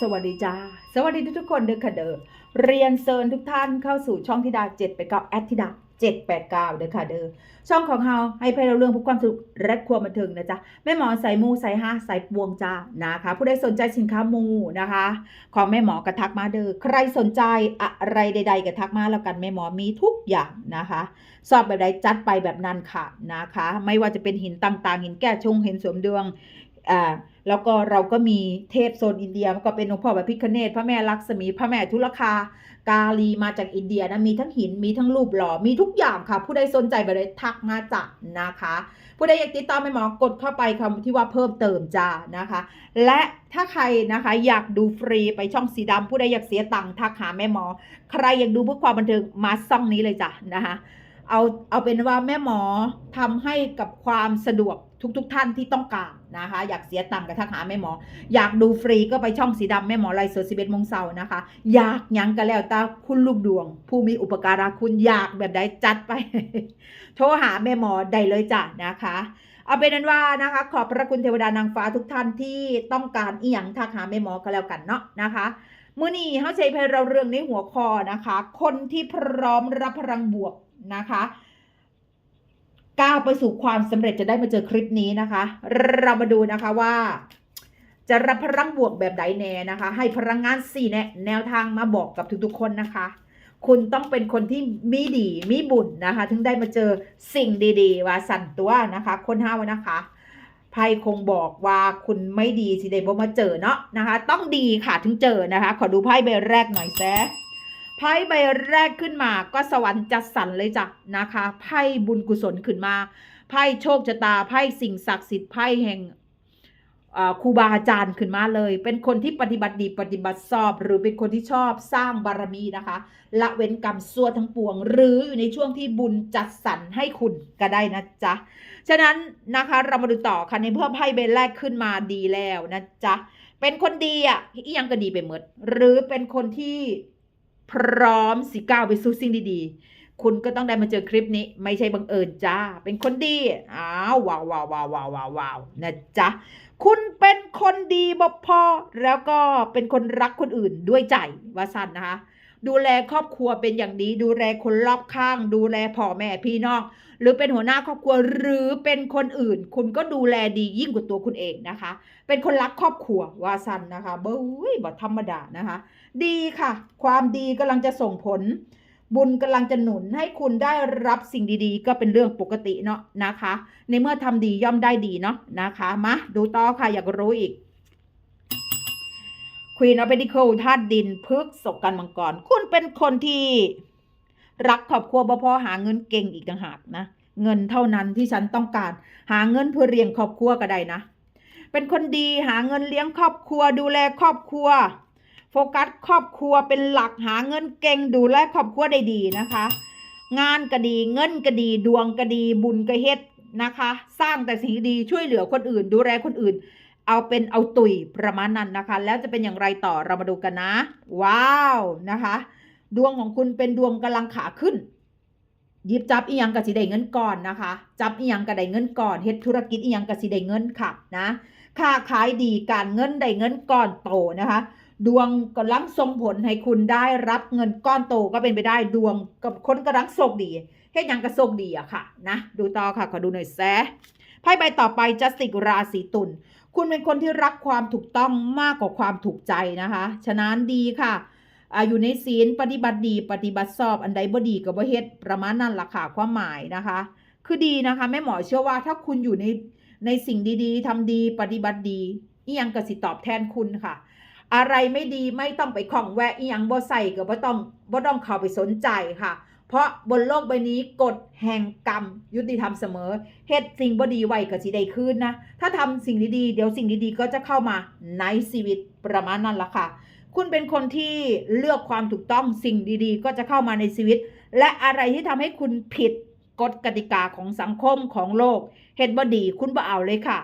สวัสดีจ้า สวัสดีทุกๆคนเด้อค่ะเด้อเรียนเซิญทุกท่านเข้าสู่ช่องธิดา7 8 9แอดธิดา789เด้อค่ะเด้อช่องของเฮาให้เพลเราเรื่องผู้ความสุขและความบันเทิงนะจ๊ะแม่หมอใส่มูใส่ห้าใส่ปวงจ้านะคะ ผู้ใดสนใจสินค้ามูนะคะ ของแม่หมอกระทักมาเด้อใครสนใจอะไรใด ๆกระทักมาแล้วกันแม่หมอมีทุกอย่างนะคะ สอบแบบใดจัดไปแบบนั้นค่ะนะคะ ไม่ว่าจะเป็นหินต่างๆ หินแก้ชงหินสวมดวง อ่าแล้วก็เราก็มีเทพโซนอินเดียก็เป็นหลวงพ่อแบบพิคเนตพระแม่ลักษมีพระแม่ทุลคากาลีมาจากอินเดียนะมีทั้งหินมีทั้งรูปหล่อมีทุกอย่างค่ะ ผู้ใดสนใจไปเลยทักมาจ้ะนะคะ ผู้ใดอยากติดต่อแม่หมอกดเข้าไปคำที่ว่าเพิ่มเติมจ้านะคะ และถ้าใครนะคะอยากดูฟรีไปช่องสีดำผู้ใดอยากเสียตังค์ทักหาแม่หมอ ใครอยากดูเพื่อความบันเทิงมาซ่องนี้เลยจ้ะนะคะเอาเอาเป็นว่าแม่หมอทำให้กับความสะดวก ทุกๆทท่านที่ต้องการนะคะ อยากเสียตังค์กับทักหาแม่หมอ อยากดูฟรีก็ไปช่องสีดำแม่หมอไลฟ์สดสิบเอ็ดโมงเช้านะคะ อยากยังกันแล้วตาคุณลูกดวง ผู้มีอุปการะคุณอยากแบบใดจัดไป โทรหาแม่หมอได้เลยจ้ะนะคะเอาเป็นนั้นว่านะคะ ขอบพระคุณเทวดานางฟ้าทุกท่านที่ต้องการอีหยังทักหาแม่หมอก็แล้วกันเนาะนะคะมื้อนี้เฮาใช้เพลเราเรื่องในหัวข้อนะคะ คนที่พร้อมรับพลังบวกนะคะ ก้าวไปสู่ความสำเร็จจะได้มาเจอคลิปนี้นะคะ เรามาดูนะคะว่า จะรับพลังบวกแบบใดแน่นะคะ ให้พลังงานสี่แนแนวทางมาบอกกับทุกๆคนนะคะ คุณต้องเป็นคนที่มีดีมีบุญนะคะ ถึงได้มาเจอสิ่งดีๆ ว่าสั่นตัวนะคะ คนห้าวนะคะไพ่คงบอกว่าคุณไม่ดีสิได้บ่มาเจอเนาะนะคะ ต้องดีค่ะถึงเจอนะคะ ขอดูไพ่ใบแรกหน่อยแซะ ไพ่ใบแรกขึ้นมาก็สวรรค์จัดสรรเลยจ้ะนะคะไพ่บุญกุศลขึ้นมาไพ่โชคชะตาไพ่สิ่งศักดิ์สิทธิ์ไพ่แห่งครูบาอาจารย์ขึ้นมาเลย เป็นคนที่ปฏิบัติดีปฏิบัติชอบ หรือเป็นคนที่ชอบสร้างบารมีนะคะ ละเว้นกรรมซัวทั้งปวง หรืออยู่ในช่วงที่บุญจัดสรรให้คุณก็ได้นะจ๊ะ ฉะนั้นนะคะเรามาดูต่อค่ะในเพื่อไพ่เบแรกขึ้นมาดีแล้วนะจ๊ะ เป็นคนดีอะอียังก็ดีไปหมดหรือเป็นคนที่ พร้อมสิก้าวไปสู้สิ่งดีๆ คุณก็ต้องได้มาเจอคลิปนี้ ไม่ใช่บังเอิญจ้า เป็นคนดี อ้าวว้าวว้าวว้าวว้าวว้าววาวนะจ๊ะ คุณเป็นคนดีบ่พอ แล้วก็เป็นคนรักคนอื่นด้วยใจว่าสั้นนะคะ ดูแลครอบครัวเป็นอย่างดี ดูแลคนรอบข้าง ดูแลพ่อแม่พี่น้อง หรือเป็นหัวหน้าครอบครัวหรือเป็นคนอื่น คุณก็ดูแลดียิ่งกว่าตัวคุณเองนะคะ เป็นคนรักครอบครัววาสันนะคะเบ้ยบ่ธรรมดานะคะ ดีค่ะ ความดีกำลังจะส่งผล บุญกำลังจะหนุนให้คุณได้รับสิ่งดีๆ ก็เป็นเรื่องปกติเนาะนะคะ ในเมื่อทำดีย่อมได้ดีเนาะนะคะมาดูต่อค่ะอยากรู้อีก Queen of Pentacles ธาตุดินพฤกษ์ศกกันมังกร คุณเป็นคนที่ รักครอบครัวบ่พอหาเงินเก่งอีกต่างหากนะเงินเท่านั้นที่ฉันต้องการ หาเงินเพื่อเลี้ยงครอบครัวก็ได้นะ เป็นคนดีหาเงินเลี้ยงครอบครัว ดูแลครอบครัว โฟกัสครอบครัวเป็นหลักหาเงินเก่งดูแลครอบครัวได้ดีนะคะ งานก็ดีเงินก็ดีดวงก็ดีบุญก็เฮ็ดนะคะ สร้างแต่สิ่งดีช่วยเหลือคนอื่น ดูแลคนอื่น เอาเป็นเอาตุยประมาณนั้นนะคะ แล้วจะเป็นอย่างไรต่อเรามาดูกันนะ ว้าวนะคะ ดวงของคุณเป็นดวงกำลังขาขึ้นหยิบจับอีหยังกับสิได้เงินก่อนนะคะ จับอีหยังกับได้เงินก่อนเฮ็ดธุรกิจอีหยังกับสิได้เงินค่ะนะค้าขายดีการเงินได้เงินก้อนโตนะคะ ดวงกำลังส่งผลให้คุณได้รับเงินก้อนโตก็เป็นไปได้ดวงกับคนกำลังโชคดีเฮ็ดยังก็โชคดีอะค่ะนะดูต่อค่ะขอดูหน่อยแซะไพ่ใบต่อไปจัสติกราศีตุลคุณเป็นคนที่รักความถูกต้องมากกว่าความถูกใจนะคะ ฉะนั้นดีค่ะ อาอยู่ในศีลปฏิบัติดี ปฏิบัติชอบอันใดบ่ดีกับบ่เฮ็ดประมาณนั้นล่ะค่ะความหมายนะคะ คือดีนะคะแม่หมอเชื่อว่าถ้าคุณอยู่ในในสิ่งดีๆทำดีปฏิบัติดีอียังก็สิตอบแทนคุณค่ะ อะไรไม่ดีไม่ต้องไปของแวะอียังบ่ใส่ก็บ่ต้องบ่ต้องเข้าไปสนใจค่ะ เพราะบนโลกใบนี้กฎแห่งกรรม ยุติธรรมเสมอเฮ็ดสิ่งบ่ดีไว้ก็สิได้คืนนะ ถ้าทำสิ่งดีๆเดี๋ยวสิ่งดีๆก็จะเข้ามาในชีวิตประมาณนั้นละค่ะ คุณเป็นคนที่เลือกความถูกต้องสิ่งดีๆ ก็จะเข้ามาในชีวิต และอะไรที่ทำให้คุณผิดกฎกติกาของสังคมของโลกเฮ็ดบ่ดีคุณบ่เอาเลยค่ะ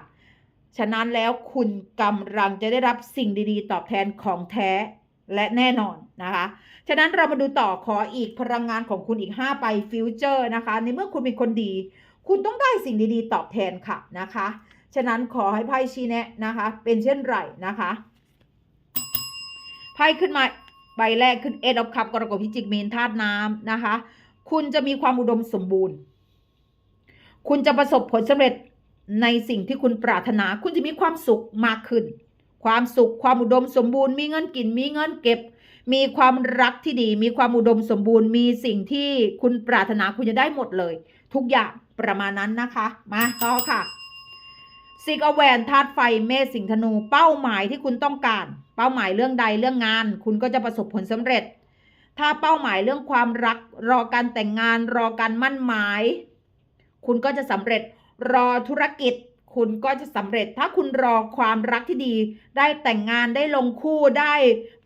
ฉะนั้นแล้วคุณกำลังจะได้รับสิ่งดีๆ ตอบแทนของแท้และแน่นอนนะคะ ฉะนั้นเรามาดูต่อขออีกพลังงานของคุณอีก 5 ไปฟิวเจอร์นะคะ ในเมื่อคุณเป็นคนดี คุณต้องได้สิ่งดีๆ ตอบแทนค่ะนะคะ ฉะนั้นขอให้ไพ่ชี้แนะนะคะ เป็นเช่นไรนะคะ พ่ขึ้นมาใบแรกขึ้นเอ็ดออฟคัพกรกฎพิจิกมีนธาตุน้ำนะคะ คุณจะมีความอุดมสมบูรณ์ คุณจะประสบผลสำเร็จในสิ่งที่คุณปรารถนา คุณจะมีความสุขมากขึ้น ความสุขความอุดมสมบูรณ์ มีเงินกิน มีเงินเก็บ มีความรักที่ดี มีความอุดมสมบูรณ์ มีสิ่งที่คุณปรารถนาคุณจะได้หมดเลย ทุกอย่างประมาณนั้นนะคะ มาต่อค่ะ ซิกอแวนธาตุไฟเมษสิงธนู เป้าหมายที่คุณต้องการ เป้าหมายเรื่องใดเรื่องงาน คุณก็จะประสบผลสำเร็จ ถ้าเป้าหมายเรื่องความรัก รอการแต่งงาน รอการมั่นหมาย คุณก็จะสำเร็จรอธุรกิจ คุณก็จะสำเร็จ ถ้าคุณรอความรักที่ดี ได้แต่งงานได้ลงคู่ได้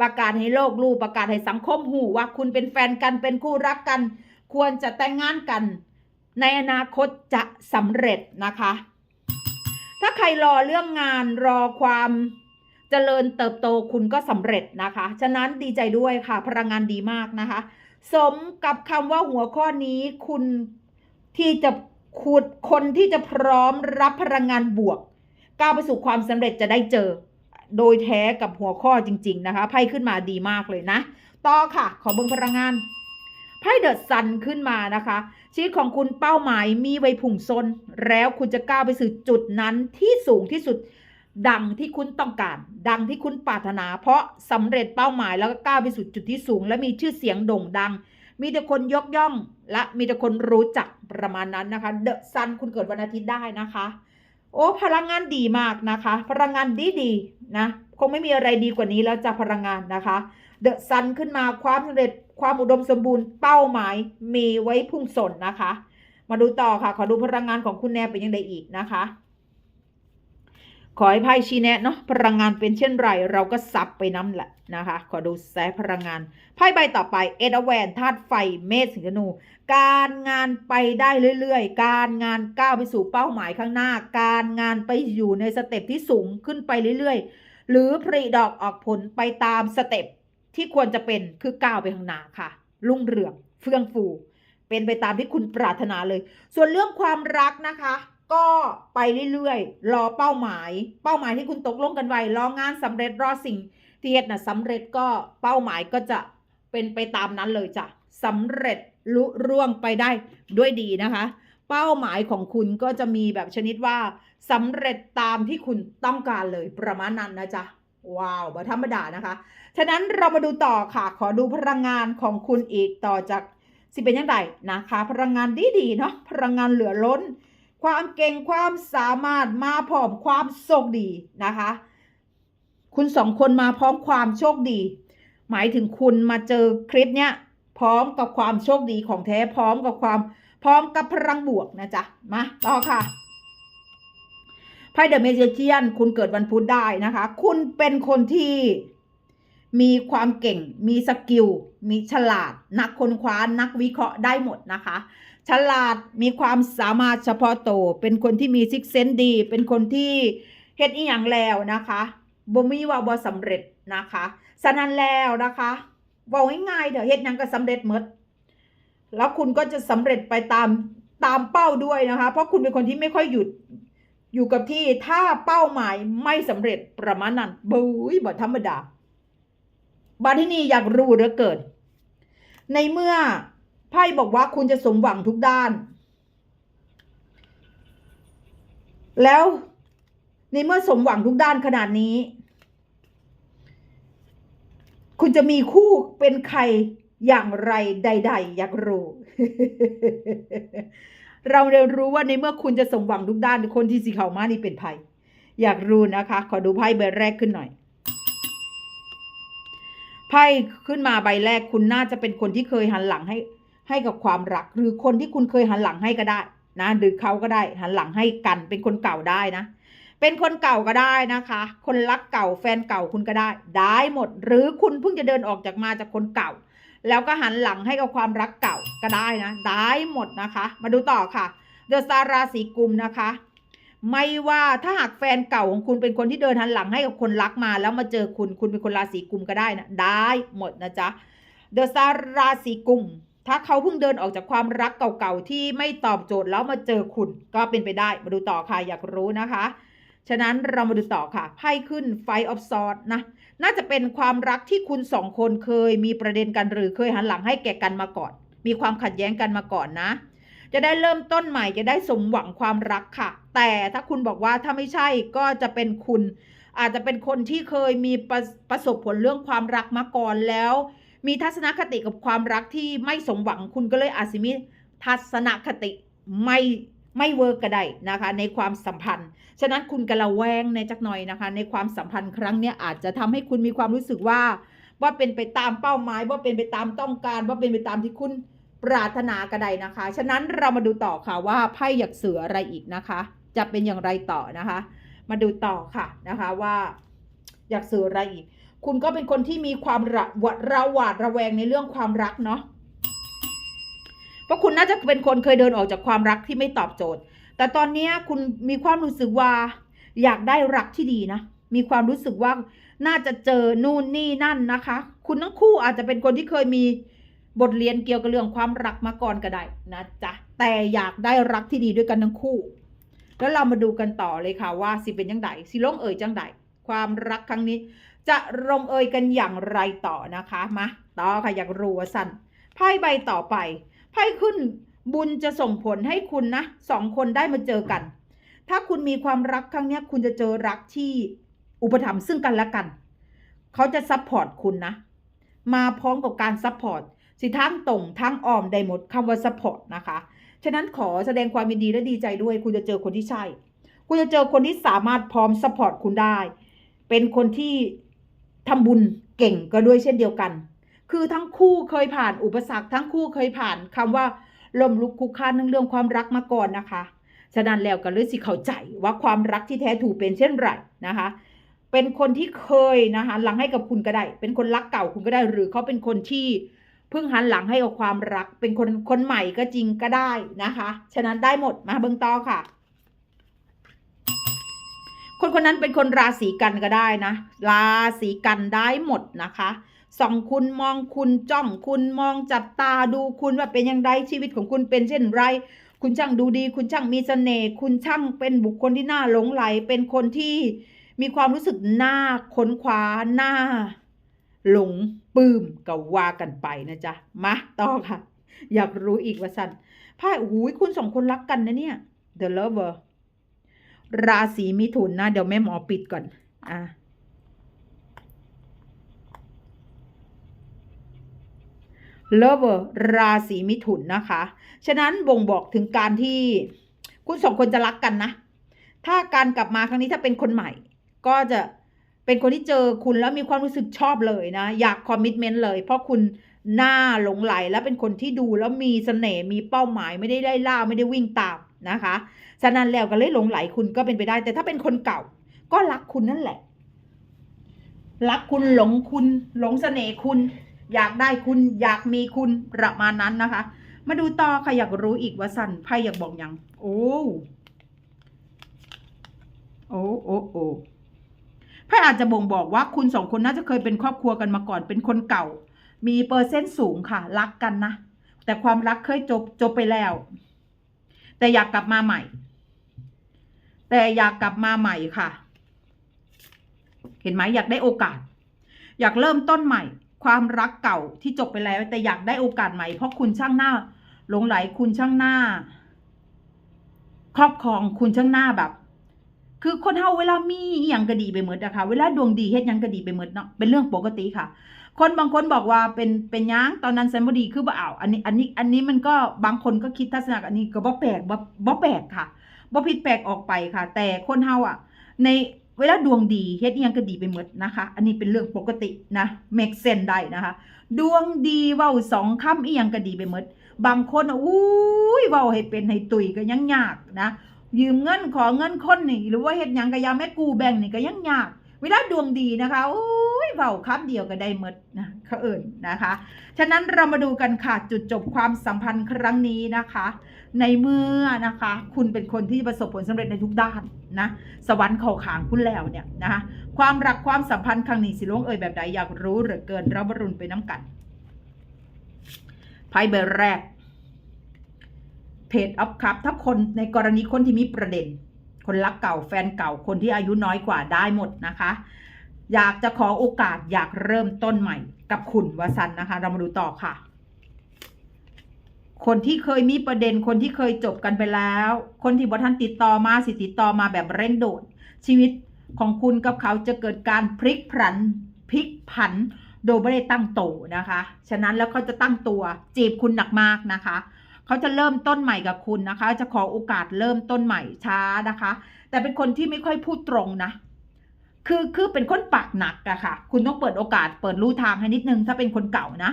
ประกาศให้โลกรู้ประกาศให้สังคมหูว่าคุณเป็นแฟนกันเป็นคู่รักกัน ควรจะแต่งงานกัน ในอนาคตจะสำเร็จนะคะ ถ้าใครรอเรื่องงานรอความเจริญเติบโตคุณก็สำเร็จนะคะ ฉะนั้นดีใจด้วยค่ะ พลังงานดีมากนะคะ สมกับคำว่าหัวข้อนี้คุณที่จะขุดคนที่จะพร้อมรับพลังงานบวกก้าวไปสู่ความสำเร็จจะได้เจอ โดยแท้กับหัวข้อจริง ๆ นะคะไพ่ขึ้นมาดีมากเลยนะ ต่อค่ะ ขอเบิ่งพลังงานไพ่เดอะซันขึ้นมานะคะ ชีวิตของคุณเป้าหมายมีไว้พุ่งซน แล้วคุณจะก้าวไปสู่จุดนั้นที่สูงที่สุด ดังที่คุณต้องการ ดังที่คุณปรารถนา เพราะสำเร็จเป้าหมายแล้วก็ก้าวไปสู่จุดที่สูง และมีชื่อเสียงโด่งดัง มีแต่คนยกย่อง และมีแต่คนรู้จักประมาณนั้นนะคะเดอะซันคุณเกิดวันอาทิตย์ได้นะคะ โอ้พลังงานดีมากนะคะ พลังงานดีดีนะ คงไม่มีอะไรดีกว่านี้แล้วจะพลังงานนะคะเดอะซันขึ้นมาความสำเร็จความอุดมสมบูรณ์เป้าหมายมีไว้พุ่งสนนะคะ มาดูต่อค่ะ ขอดูพลังงานของคุณแนนเป็นยังไงอีกนะคะ ขอให้ไพ่ชี้แนะเนาะพลังงานเป็นเช่นไร เราก็ซับไปน้ำแหละนะคะ ขอดูแสพลังงานไพ่ใบต่อไปเอ็ดแวนธาตุไฟเมษสิงห์นู การงานไปได้เรื่อยๆ การงานก้าวไปสู่เป้าหมายข้างหน้า การงานไปอยู่ในสเต็ปที่สูงขึ้นไปเรื่อยๆ หรือผลิดอกออกผลไปตามสเต็ปที่ควรจะเป็นคือก้าวไปข้างหน้าค่ะ รุ่งเรืองเฟื่องฟู เป็นไปตามที่คุณปรารถนาเลย ส่วนเรื่องความรักนะคะ ก็ไปเรื่อยๆ รอเป้าหมาย เป้าหมายที่คุณตกลงกันไว้รองานสำเร็จรอสิ่งที่เฮ็ดนะสำเร็จก็เป้าหมายก็จะเป็นไปตามนั้นเลยจ้ะสำเร็จลุร่วงไปได้ด้วยดีนะคะ เป้าหมายของคุณก็จะมีแบบชนิดว่าสำเร็จตามที่คุณต้องการเลยประมาณนั้นนะจ๊ะว้าวบ่ธรรมดานะคะ ฉะนั้นเรามาดูต่อค่ะ ขอดูพลังงานของคุณอีกต่อจากสิเป็นยังไงนะคะ พลังงานดีๆเนาะพลังงานเหลือล้น ความเก่งความสามารถมาพร้อมความโชคดีนะคะ คุณสองคนมาพร้อมความโชคดี หมายถึงคุณมาเจอคลิปเนี้ยพร้อมกับความโชคดีของแท้พร้อมกับความ พร้อมกับพลังบวกนะจ๊ะ มาต่อค่ะไพ่เดอะเมจิเชียนคุณเกิดวันพุธได้นะคะ คุณเป็นคนที่มีความเก่ง มีสกิล มีฉลาด นักค้นคว้า นักวิเคราะห์ได้หมดนะคะ ฉลาด มีความสามารถเฉพาะตัว เป็นคนที่มีซิกเซนดี เป็นคนที่เฮ็ดอีหยังแล้วนะคะบ่มีว่าบ่สำเร็จนะคะ ฉะนั้นแล้วนะคะบอกง่ายๆเถอะเฮ็ดหยังก็สำเร็จหมด แล้วคุณก็จะสำเร็จไปตามตามเป้าด้วยนะคะ เพราะคุณเป็นคนที่ไม่ค่อยหยุดอยู่กับที่ถ้าเป้าหมายไม่สำเร็จประมาณนั้นบุ้ยบ่ธรรมดาบาที่นี่อยากรู้เหลือเกินในเมื่อไพ่บอกว่าคุณจะสมหวังทุกด้าน แล้วในเมื่อสมหวังทุกด้านขนาดนี้ คุณจะมีคู่เป็นใคร อย่างไรใด ๆ อยากรู้ เราเรียนรู้ว่าในเมื่อคุณจะสมหวังทุกด้านคนที่สีขาวมานี่เป็นใครอยากรู้นะคะ ขอดูไพ่ใบแรกขึ้นหน่อยไพ่ขึ้นมาใบแรกคุณน่าจะเป็นคนที่เคยหันหลังให้ ให้กับความรัก หรือคนที่คุณเคยหันหลังให้ก็ได้ นะหรือเขาก็ได้ หันหลังให้กันเป็นคนเก่าได้นะ เป็นคนเก่าก็ได้นะคะ คนรักเก่าแฟนเก่าคุณก็ได้ ได้หมด หรือคุณเพิ่งจะเดินออกจากมาจากคนเก่า แล้วก็หันหลังให้กับความรักเก่าก็ได้นะ ได้หมดนะคะ มาดูต่อค่ะเดอะซาราศีกุมนะคะ ไม่ว่าถ้าหากแฟนเก่าของคุณเป็นคนที่เดินหันหลังให้กับคนรักมา แล้วมาเจอคุณคุณเป็นคนราศีกุมก็ได้นะได้หมดนะจ๊ะเดอะซาราศีกุมถ้าเขาเพิ่งเดินออกจากความรักเก่าๆที่ไม่ตอบโจทย์แล้วมาเจอคุณก็เป็นไปได้มาดูต่อค่ะอยากรู้นะคะ ฉะนั้นเรามาดูต่อค่ะไพ่ขึ้นไฟออฟซอดนะ น่าจะเป็นความรักที่คุณสองคนเคยมีประเด็นกันหรือเคยหันหลังให้แก่กันมาก่อน มีความขัดแย้งกันมาก่อนนะ จะได้เริ่มต้นใหม่จะได้สมหวังความรักค่ะ แต่ถ้าคุณบอกว่าถ้าไม่ใช่ก็จะเป็นคุณ อาจจะเป็นคนที่เคยมีประประสบผลเรื่องความรักมาก่อนแล้ว มีทัศนคติกับความรักที่ไม่สมหวังคุณก็เลยอาจจะมีทัศนคติไม่ ไม่เวิร์กก็ได้นะคะ ในความสัมพันธ์ ฉะนั้นคุณกระแวงในจักหน่อยนะคะ ในความสัมพันธ์ครั้งนี้อาจจะทำให้คุณมีความรู้สึกว่า ว่าเป็นไปตามเป้าหมาย ว่าเป็นไปตามต้องการ ว่าเป็นไปตามที่คุณปรารถนาก็ได้นะคะ ฉะนั้นเรามาดูต่อค่ะว่าไพ่อยากเสืออะไรอีกนะคะ จะเป็นอย่างไรต่อนะคะ มาดูต่อค่ะนะคะว่าอยากเสืออะไรอีก คุณก็เป็นคนที่มีความระหวาดระหวาดระแวงในเรื่องความรักเนาะ เพราะคุณน่าจะเป็นคนเคยเดินออกจากความรักที่ไม่ตอบโจทย์ แต่ตอนนี้คุณมีความรู้สึกว่าอยากได้รักที่ดีนะ มีความรู้สึกว่าน่าจะเจอนู่นนี่นั่นนะคะ คุณทั้งคู่อาจจะเป็นคนที่เคยมีบทเรียนเกี่ยวกับเรื่องความรักมาก่อนก็ได้นะจ๊ะ แต่อยากได้รักที่ดีด้วยกันทั้งคู่ แล้วเรามาดูกันต่อเลยค่ะว่าสิเป็นยังไงสิลงเอ่ยจังไดความรักครั้งนี้ จะลงเอยกันอย่างไรต่อนะคะ มา ต่อค่ะอยากรู้ว่าสั้นไพ่ใบต่อไป ไพ่ขึ้นบุญจะส่งผลให้คุณนะสองคนได้มาเจอกัน ถ้าคุณมีความรักครั้งนี้คุณจะเจอรักที่อุปถัมภ์ซึ่งกันและกัน เขาจะซัพพอร์ตคุณนะ มาพร้อมกับการซัพพอร์ตสิทั้งตรงทั้งอ้อมได้หมดคำว่าซัพพอร์ตนะคะ ฉะนั้นขอแสดงความยินดีและดีใจด้วย คุณจะเจอคนที่ใช่ คุณจะเจอคนที่สามารถพร้อมซัพพอร์ตคุณได้ เป็นคนที่ทำบุญเก่งก็ด้วยเช่นเดียวกัน คือทั้งคู่เคยผ่านอุปสรรค ทั้งคู่เคยผ่านคำว่าลมลุกคุกคานเรื่องความรักมาก่อนนะคะฉะนั้นแล้วก็เลยสิเข้าใจว่าความรักที่แท้ถูกเป็นเช่นไรนะคะ เป็นคนที่เคยนะคะหลังให้กับคุณก็ได้ เป็นคนรักเก่าคุณก็ได้ หรือเขาเป็นคนที่เพิ่งหันหลังให้กับความรัก เป็นคนคนใหม่ก็จริงก็ได้นะคะ ฉะนั้นได้หมดมาเบิ่งต่อค่ะ คนคนนั้นเป็นคนราศีกันก็ได้นะ ราศีกันได้หมดนะคะ ส่องคุณมองคุณจ้องคุณมองจับตาดูคุณว่าเป็นอย่างไรชีวิตของคุณเป็นเช่นไร คุณช่างดูดี คุณช่างมีเสน่ห์คุณช่างเป็นบุคคลที่น่าหลงไหล เป็นคนที่มีความรู้สึกน่าค้นคว้าน่าหลงปลื้มก็ว่ากันไปนะจ๊ะมาต่อค่ะ อยากรู้อีกว่าสันไพ่โอ้โหคุณสองคนรักกันนะเนี่ย The Lover ราศีมิถุนนะ เดี๋ยวแม่หมอปิดก่อน อะ Lover ราศีมิถุนนะคะ ฉะนั้นบ่งบอกถึงการที่คุณสองคนจะรักกันนะ ถ้าการกลับมาครั้งนี้ถ้าเป็นคนใหม่ ก็จะเป็นคนที่เจอคุณแล้วมีความรู้สึกชอบเลยนะ อยากคอมมิชเมนต์เลย เพราะคุณหน้าหลงไหลและเป็นคนที่ดูแล้วมีเสน่ห์มีเป้าหมายไม่ได้ไล่ล่าไม่ได้วิ่งตามนะคะฉะนั้นแล้วก็เลยหลงไหลคุณก็เป็นไปได้ แต่ถ้าเป็นคนเก่า ก็รักคุณนั่นแหละ รักคุณหลงคุณหลงเสน่ห์คุณ อยากได้คุณอยากมีคุณประมาณนั้นนะคะ มาดูต่อค่ะอยากรู้อีกว่าสันไพ่อยากบอกยังโอ้โอ้โอ้โอ้ไพ่อาจจะบ่งบอกว่าคุณสองคนน่าจะเคยเป็นครอบครัวกันมาก่อนเป็นคนเก่า มีเปอร์เซ็นต์สูงค่ะ รักกันนะ แต่ความรักเคยจบจบไปแล้ว แต่อยากกลับมาใหม่ แต่อยากกลับมาใหม่ค่ะ เห็นไหมอยากได้โอกาส อยากเริ่มต้นใหม่ ความรักเก่าที่จบไปแล้ว แต่อยากได้โอกาสใหม่เพราะคุณช่างหน้าหลงไหลคุณช่างหน้า ครอบครองคุณช่างหน้าแบบ คือคนเฮาเวลามีอย่างก็ดีไปหมดอะคะเวลาดวงดีเฮ็ดยังก็ดีไปหมดเนาะเป็นเรื่องปกติค่ะ คนบางคนบอกว่าเป็นเป็นยังตอนนั้นแซมบดีคือบ่เอาอันนี้อันนี้อันนี้มันก็บางคนก็คิดทัศนะอันนี้ก็บ่แปลกบ่บ่แปลกค่ะบ่ผิดแปลกออกไปค่ะ แต่คนเฮาอะ ใน เวลาดวงดีเฮ็ดยังก็ดีไปหมดนะคะ อันนี้เป็นเรื่องปกตินะเมกเซนได้นะคะ ดวงดีเว้าสองคำอีหยังก็ดีไปหมดบางคนอุ้ยเว้าให้เป็นให้ตุยก็ยังยากนะ ยืมเงินขอเงินคนนี่หรือว่าเฮ็ดยังก็ยาแม่กูแบ่งนี่ก็ยังยาก เวลาดวงดีนะคะอู้ เว้าคำเดียวก็ได้หมดนะเขาเอิ่นนะคะ ฉะนั้นเรามาดูกันค่ะจุดจบความสัมพันธ์ครั้งนี้นะคะ ในเมื่อนะคะ คุณเป็นคนที่ประสบผลสำเร็จในทุกด้านนะสวรรค์เข้าขางคุณแล้วเนี่ยนะคะความรักความสัมพันธ์ครั้งนี้สิลงเอ่ยแบบใดอยากรู้เหลือเกินเราบรุนไปน้ำกันไพ่ใบแรกเพจอัพครับถ้าคนในกรณีคนที่มีประเด็น คนรักเก่าแฟนเก่าคนที่อายุน้อยกว่าได้หมดนะคะ อยากจะขอโอกาสอยากเริ่มต้นใหม่ กับคุณวสันนะคะ เรามาดูต่อค่ะ คนที่เคยมีประเด็นคนที่เคยจบกันไปแล้ว คนที่บทันติดต่อมาสิติดต่อมาแบบเร่งโดดชีวิตของคุณกับเขาจะเกิดการพลิกผันพลิกผัน โดยไม่ได้ตั้งโตนะคะ ฉะนั้นแล้วเขาจะตั้งตัว จีบคุณหนักมากนะคะเขาจะเริ่มต้นใหม่กับคุณนะคะ จะขอโอกาสเริ่มต้นใหม่ช้านะคะ แต่เป็นคนที่ไม่ค่อยพูดตรงนะ คือคือเป็นคนปากหนักอะค่ะ คุณต้องเปิดโอกาสเปิดรูทางให้นิดนึง ถ้าเป็นคนเก่านะ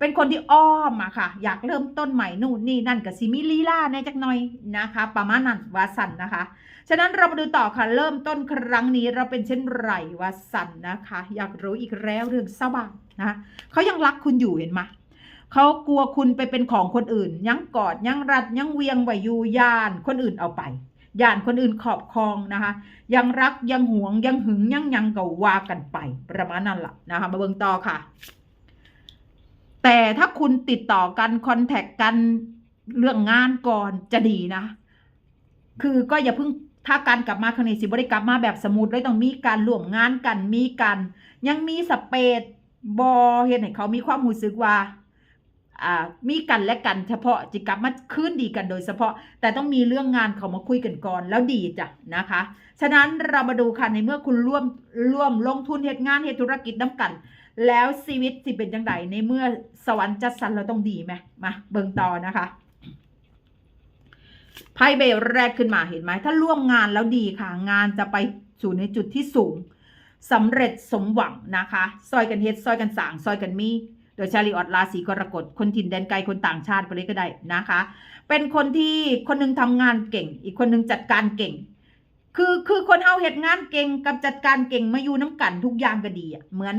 เป็นคนที่อ้อมอะค่ะ อยากเริ่มต้นใหม่นู่นนี่นั่นกับซิมิลีล่าในจักหน่อยนะคะ ประมาณนั้นวาสันนะคะ ฉะนั้นเรามาดูต่อค่ะ เริ่มต้นครั้งนี้เราเป็นเช่นไรวาสันนะคะ อยากรู้อีกแล้วเรื่องสว่างนะะเขายังรักคุณอยู่เห็นไหมเขากลัวคุณไปเป็นของคนอื่น ยังกอดยังรัดยังเวียงไหวอยูยาน คนอื่นเอาไป ย่านคนอื่นขอบครองนะคะ ยังรักยังหวงยังหึงยังยังก็ว่ากันไปประมาณนั้นแหละนะคะ มาเบิ่งต่อค่ะ แต่ถ้าคุณติดต่อกันคอนแทคกันเรื่องงานก่อนจะดีนะ คือก็อย่าเพิ่งถ้าการกลับมาครั้งนี้สิบริกลับมาแบบสมูทเลยต้องมีการร่วมงานกันมีกัน ยังมีสเปซบอเห็นให้เขามีความรู้สึกว่า มีกันและกันเฉพาะจิกลับมาคืนดีกันโดยเฉพาะ แต่ต้องมีเรื่องงานเขามาคุยกันก่อนแล้วดีจ้ะนะคะ ฉะนั้นเรามาดูค่ะในเมื่อคุณร่วมร่วมลงทุนเหตุงานเหตุธุรกิจน้ำกัน แล้วชีวิตสิเป็นจังไดในเมื่อสวรรค์จัดสรรเราต้องดีไหมมาเบิ่งต่อนะคะไพ่ใบลแรกขึ้นมาเห็นไหมถ้าร่วมงานแล้วดีค่ะ งานจะไปสู่ในจุดที่สูงสำเร็จสมหวังนะคะ ซอยกันเฮ็ด ซอยกันสาง ซอยกันมี โดยชาลีออดราศีกรกฎคนถิ่นแดนไกลคนต่างชาติไปเลยก็ได้นะคะ เป็นคนที่คนหนึงทำงานเก่ง อีกคนหนึงจัดการเก่ง คือคือคนเฮาเฮ็ดงานเก่งกับจัดการเก่งมาอยู่น้ำกันทุกอย่างก็ดีอะเหมือน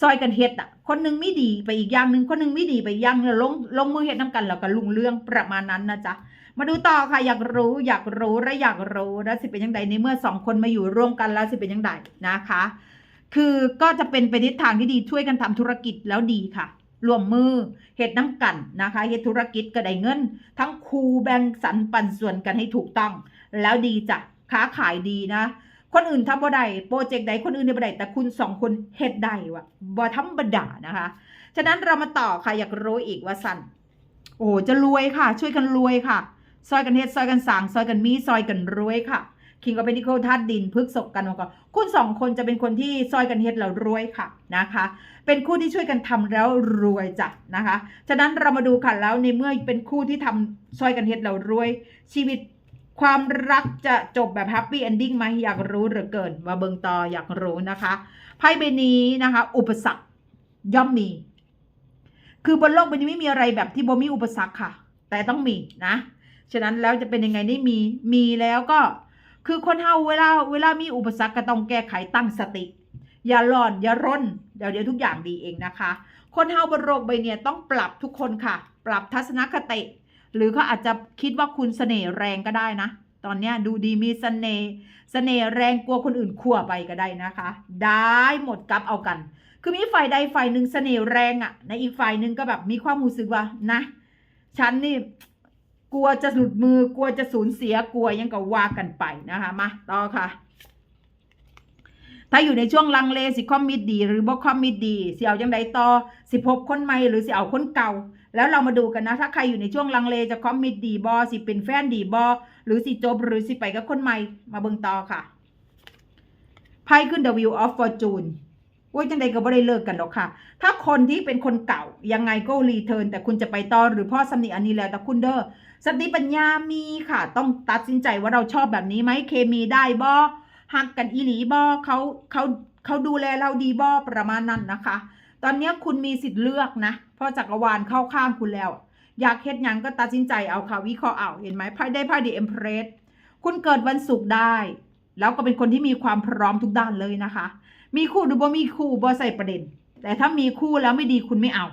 ซอยกันเฮ็ดอะ คนหนึงไม่ดีไปอีกอย่างหนึ่งคนหนึงไม่ดีไปอย่างนึงลงลงมือเฮ็ดน้ำกันแล้วก็ลุงเรื่องประมาณนั้นนะจ๊ะมาดูต่อค่ะอยากรู้อยากรู้และอยากรู้แล้วสิเป็นยังไงในเมื่อสองคนมาอยู่ร่วมกันแล้วสิเป็นยังไงนะคะ คือก็จะเป็นไปทิศทางที่ดีช่วยกันทำธุรกิจแล้วดีค่ะ รวมมือเฮ็ดน้ำกันนะคะเฮ็ดธุรกิจก็ได้เงิน ทั้งคูแบ่งสรรปันส่วนกันให้ถูกต้อง แล้วดีจ้ะค้าขายดีนะ คนอื่นทำบ่ได้โปรเจกต์ใดคนอื่นเนี่ยบ่ได้แต่คุณสองคนเฮ็ดได้วะบ่ธรรมดานะคะ ฉะนั้นเรามาต่อค่ะอยากรู้อีกว่าสันโอ้จะรวยค่ะ ช่วยกันรวยค่ะ ซอยกันเฮ็ดซอยกันสางซอยกันมีซอยกันรวยค่ะ คิงกับเป็นนิโคธาตุดินพึกศกกันมาก่อนคุณสองคนจะเป็นคนที่ซอยกันเฮ็ดแล้วรวยค่ะนะคะ เป็นคู่ที่ช่วยกันทำแล้วรวยจ้ะนะคะ ฉะนั้นเรามาดูค่ะแล้วในเมื่อเป็นคู่ที่ทำซอยกันเฮ็ดแล้วรวย ชีวิตความรักจะจบแบบแฮปปี้เอนดิ้งไหมอยากรู้เหลือเกินมาเบิงต่ออยากรู้นะคะไพ่ใบนี้นะคะ อุปสรรคย่อมมี คือบนโลกใบนี้ไม่มีอะไรแบบที่บ่มีอุปสรรคค่ะ แต่ต้องมีนะ ฉะนั้นแล้วจะเป็นยังไงได้มีมีแล้วก็ คือคนเฮาเวลาเวลามีอุปสรรคก็ต้องแก้ไขตั้งสติ อย่าหลอนอย่าร่นเดี๋ยวเดี๋ยวทุกอย่างดีเองนะคะ คนเฮาบนโลกใบเนี้ยต้องปรับทุกคนค่ะ ปรับทัศนคติ หรือเขาอาจจะคิดว่าคุณเสน่ห์แรงก็ได้นะ ตอนเนี้ยดูดีมีเสน่ห์เสน่ห์แรงกลัวคนอื่นขั่วไปก็ได้นะคะ ได้หมดกับเอากัน คือมีฝ่ายใดฝ่ายหนึ่งเสน่ห์แรงอะ่ะในอีกฝ่ายหนึ่งก็แบบมีความรู้สึกว่านะ ฉันนี่ กลัวจะหลุดมือกลัวจะสูญเสียกลัวยังก็ว่ากันไปนะคะมาต่อค่ะ ถ้าอยู่ในช่วงลังเลสิคอมมิดดี หรือบ่คอมมิดดีสิเอาจังใดต่อสิพบคนใหม่หรือสิเอาคนเก่า แล้วเรามาดูกันนะ ถ้าใครอยู่ในช่วงลังเลจะคอมมิดดีบอสิเป็นแฟนดีบอหรือสิจบหรือสิไปกับคนใหม่มาเบิ่งต่อค่ะไพ่ขึ้น The Wheel of Fortune โอ้ยจังใดก็บ่ได้เลิกกันหรอกค่ะ ถ้าคนที่เป็นคนเก่ายังไงก็รีเทิร์นแต่คุณจะไปต่อหรือพ่อสำนีอันนี้แล้วแต่คุณเด้อสติปัญญามีค่ะ ต้องตัดสินใจว่าเราชอบแบบนี้ไหมเคมีได้บอหักกันอีหลีบอเขาเขาเขาดูแลเราดีบอประมาณนั้นนะคะ ตอนนี้คุณมีสิทธิ์เลือกนะเพราะจักรวาลเข้าข้างคุณแล้ว อยากเฮ็ดยังก็ตัดสินใจเอาค่ะวิเคราะห์เอาเห็นไหมไพ่ได้ไพ่ดีเอ็มเพรสคุณเกิดวันศุกร์ได้ แล้วก็เป็นคนที่มีความพร้อมทุกด้านเลยนะคะ มีคู่หรือบ่มีคู่บ่ใส่ประเด็น แต่ถ้ามีคู่แล้วไม่ดีคุณไม่เอา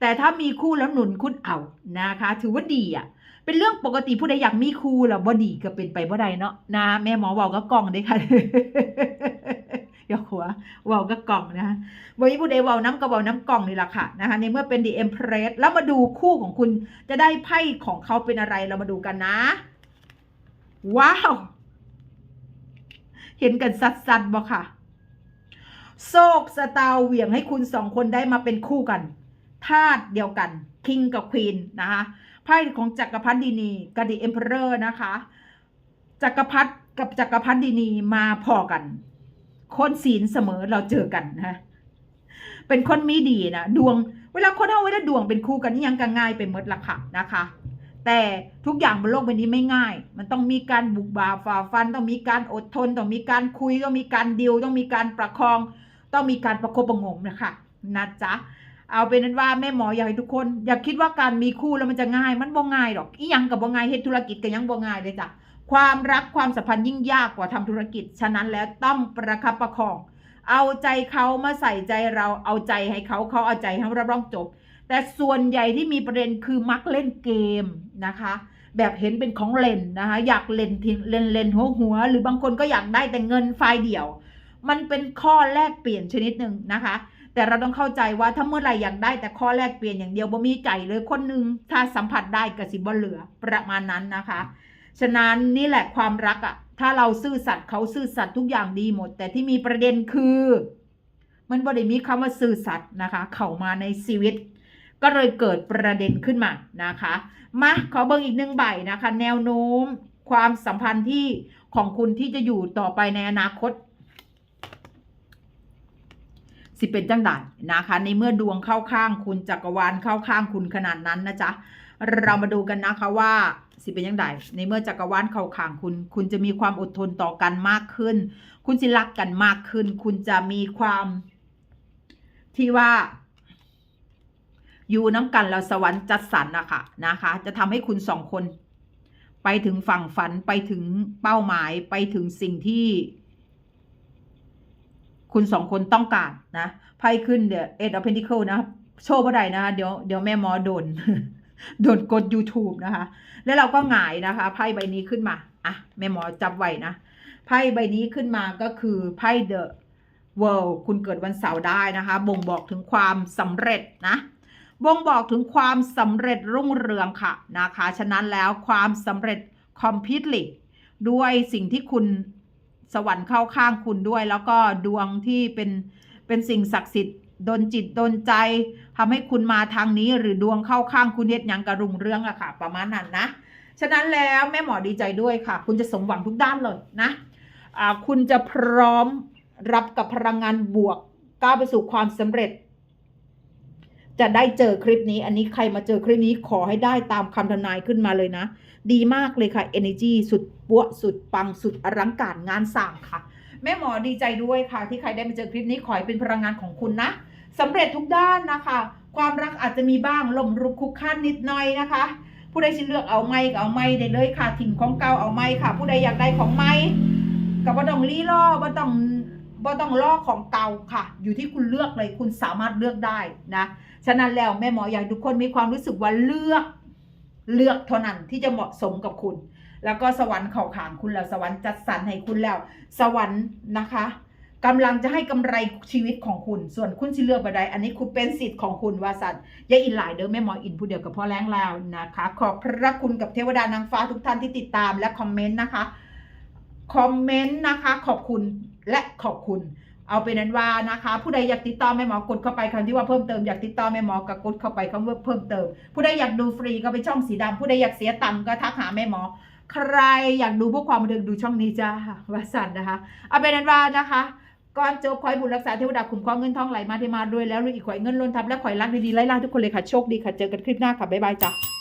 แต่ถ้ามีคู่แล้วหนุนคุณเอานะคะ ถือว่าดีอะ เป็นเรื่องปกติผู้ใดอยากมีคู่แล้วบ่ดีก็เป็นไปบ่ได้เนาะนะแม่หมอเว้าก็กล่องเด้ค่ะอย่าหัวเว้าก็กล่องนะคะบ่มีผู้ใดเว้าน้ำก็เว้าน้ำกล่องนี่แหละค่ะนะคะ ในเมื่อเป็น The Empress แล้วมาดูคู่ของคุณจะได้ไพ่ของเขาเป็นอะไรเรามาดูกันนะ ว้าว เห็นกันสัดๆบ่ค่ะ โศกสตาเหวี่ยงให้คุณสองคนได้มาเป็นคู่กันธาตุเดียวกันคิงกับควีนนะคะไพ่ของจักรพรรดินีกับดีเอ็มเพอเรอร์นะคะจักรพรรดิกับจักรพรรดินีมาพอกัน คนศีลเสมอเราเจอกันนะเป็นคนมีดีนะดวง เวลาคนเอาเวลาดวงเป็นคู่กันนี่ยังกันง่ายไปหมดละค่ะนะคะ แต่ทุกอย่างบนโลกใบนี้ไม่ง่าย มันต้องมีการบุกบาฝ่าฟัน ต้องมีการอดทน ต้องมีการคุย ต้องมีการดิวต้องมีการประคอง ต้องมีการประคบประงมนะคะนะจ๊ะเอาเป็นนั้นว่าแม่หมออยากให้ทุกคน อย่าคิดว่าการมีคู่แล้วมันจะง่าย มันบ่ง่ายหรอกอียังกับบ่ง่ายเฮ็ดธุรกิจก็ยังบ่ง่ายเลยจ้ะความรักความสัมพันธ์ยิ่งยากกว่าทำธุรกิจ ฉะนั้นแล้วต้องประคับประคอง เอาใจเขามาใส่ใจเราเอาใจให้เขาเขาเอาใจให้เราร้องจบ แต่ส่วนใหญ่ที่มีประเด็นคือมักเล่นเกมนะคะ แบบเห็นเป็นของเล่นนะคะ อยากเล่นเล่นเล่นหัวหัว หรือบางคนก็อยากได้แต่เงินไฟล์เดียว มันเป็นข้อแลกเปลี่ยนชนิดหนึ่งนะคะ แต่เราต้องเข้าใจว่าถ้าเมื่อไหร่อยากได้แต่ข้อแลกเปลี่ยนอย่างเดียวบ่มีใจเลยคนหนึ่งถ้าสัมผัสได้กสิบบ่เหลือประมาณนั้นนะคะ ฉะนั้นนี่แหละความรักอะ่ะ ถ้าเราซื่อสัตย์เขาซื่อสัตย์ทุกอย่างดีหมด แต่ที่มีประเด็นคือ มันบ่ได้มีคำว่าซื่อสัตย์นะคะ เข้ามาในชีวิต ก็เลยเกิดประเด็นขึ้นมานะคะมาขอเบิ่งอีกหนึ่งใบนะคะ แนวโน้มความสัมพันธ์ที่ของคุณที่จะอยู่ต่อไปในอนาคต สิเป็นจังไดนะคะ ในเมื่อดวงเข้าข้างคุณจักรวาลเข้าข้างคุณขนาดนั้นนะจ๊ะเรามาดูกันนะคะว่าสิเป็นยังไงในเมื่อจักรวาลเข้าข้างคุณ คุณจะมีความอดทนต่อกันมากขึ้น คุณจะรักกันมากขึ้น คุณจะมีความที่ว่า อยู่น้ำกันแล้วสวรรค์จัดสรรนะคะนะคะ จะทำให้คุณสองคน ไปถึงฝั่งฝันไปถึงเป้าหมายไปถึงสิ่งที่ คุณสองคนต้องการนะไพ่ขึ้นเดี๋ยวเอ็ดอ p เพน c ิเคิลนะโชว์บ่ได้นะคะเดี๋ยวเดี๋ยวแม่หมอโดนโดนกด YouTube นะคะ แล้วเราก็หงายนะคะไพ่ใบนี้ขึ้นมาอะแม่หมอจับไว้นะไพ่ใบนี้ขึ้นมาก็คือไพ่ The World คุณเกิดวันเสาร์ได้นะคะ บ่งบอกถึงความสำเร็จนะบ่งบอกถึงความสำเร็จรุ่งเรืองค่ะนะคะ ฉะนั้นแล้วความสำเร็จ completely ด้วยสิ่งที่คุณ สวรรค์เข้าข้างคุณด้วย แล้วก็ดวงที่เป็นเป็นสิ่งศักดิ์สิทธิ์ดนจิตดนใจทำให้คุณมาทางนี้หรือดวงเข้าข้างคุณเฮ็ดยังกระรุงเรื่องอะค่ะ ประมาณนั้นนะฉะนั้นแล้วแม่หมอดีใจด้วยค่ะ คุณจะสมหวังทุกด้านเลยนะะคุณจะพร้อมรับกับพลังงานบวกก้าวไปสู่ความสำเร็จ จะได้เจอคลิปนี้ อันนี้ใครมาเจอคลิปนี้ขอให้ได้ตามคำทำนายขึ้นมาเลยนะ ดีมากเลยค่ะ energy สุดปัวสุดปังสุดอลังการงานสั่งค่ะ แม่หมอดีใจด้วยค่ะ ที่ใครได้มาเจอคลิปนี้ขอให้เป็นพลังงานของคุณนะสำเร็จทุกด้านนะคะ ความรักอาจจะมีบ้างลมรุกคุกคันนิดหน่อยนะคะ ผู้ใดจะเลือกเอาไม้ก็เอาไม้ได้เลยค่ะถิ่มของเก่าเอาไม้ค่ะ ผู้ใดอยากได้ของไม้ก็บ่ต้องรีล่อบ่ต้องบ่ต้องล่อของเก่าค่ะ อยู่ที่คุณเลือกเลยคุณสามารถเลือกได้นะ ฉะนั้นแล้วแม่หมออยากให้ทุกคนมีความรู้สึกว่าเลือกเลือกเท่านั้นที่จะเหมาะสมกับคุณ แล้วก็สวรรค์เข้าขางคุณแล้วสวรรค์จัดสรรให้คุณแล้ว สวรรค์นะคะกำลังจะให้กำไรชีวิตของคุณ ส่วนคุณที่เลือกไปใดอันนี้คุณเป็นสิทธิ์ของคุณว่าสันอย่าอินหลายเด้อแม่หมออินผู้เดียวกับพ่อแรงแล้วนะคะ ขอบพระคุณกับเทวดานางฟ้าทุกท่านที่ติดตามและคอมเมนต์นะคะ คอมเมนต์นะคะ ขอบคุณและขอบคุณ เอาเป็นนั้นว่านะคะ ผู้ใดอยากติดต่อแม่หมอกดเข้าไปคำที่ว่าเพิ่มเติมอยากติดต่อแม่หมอก็กดเข้าไปคำว่าเพิ่มเติม ผู้ใดอยากดูฟรีก็ไปช่องสีดำผู้ใดอยากเสียตังค์ก็ทักหาแม่หมอ ใครอยากดูพวกความบันเทิงดูช่องนี้จ้าวาสันนะคะ เอาเป็นนั้นว่านะคะก่อนจบคอยบุญรักษาเทวดาคุ้มครองเงินทองไหลมาเทมาด้วยแล้วลุยอีกข่อยเงินล้นทับและข่อยรักดีๆไล่ล่าทุกคนเลยค่ะโชคดีค่ะเจอกันคลิปหน้าค่ะบ๊ายบายจ้า